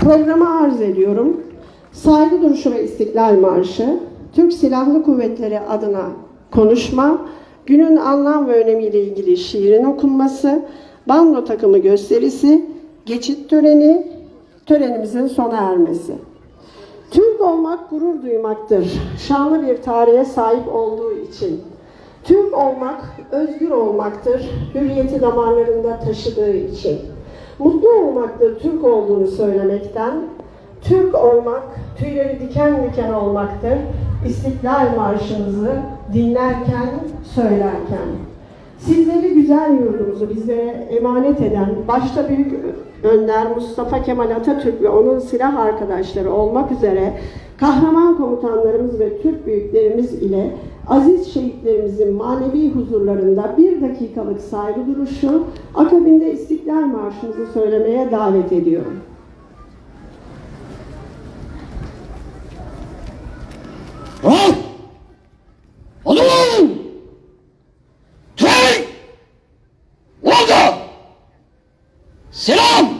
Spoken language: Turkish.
Programı arz ediyorum. Saygı duruşu ve İstiklal Marşı, Türk Silahlı Kuvvetleri adına konuşma, günün anlam ve önemiyle ilgili şiirin okunması, bando takımı gösterisi, geçit töreni, törenimizin sona ermesi. Türk olmak gurur duymaktır. Şanlı bir tarihe sahip olduğu için. Türk olmak özgür olmaktır. Hürriyeti damarlarında taşıdığı için. Mutlu olmaktır Türk olduğunu söylemekten. Türk olmak tüyleri diken diken olmaktır. İstiklal Marşımızı dinlerken, söylerken. Sizleri güzel yurdumuzu bizlere emanet eden başta Büyük Önder Mustafa Kemal Atatürk ve onun silah arkadaşları olmak üzere kahraman komutanlarımız ve Türk büyüklerimiz ile aziz şehitlerimizin manevi huzurlarında bir dakikalık saygı duruşu akabinde İstiklal Marşımızı söylemeye davet ediyorum. Rahat! Oğlum! Türk! Orada! Selam!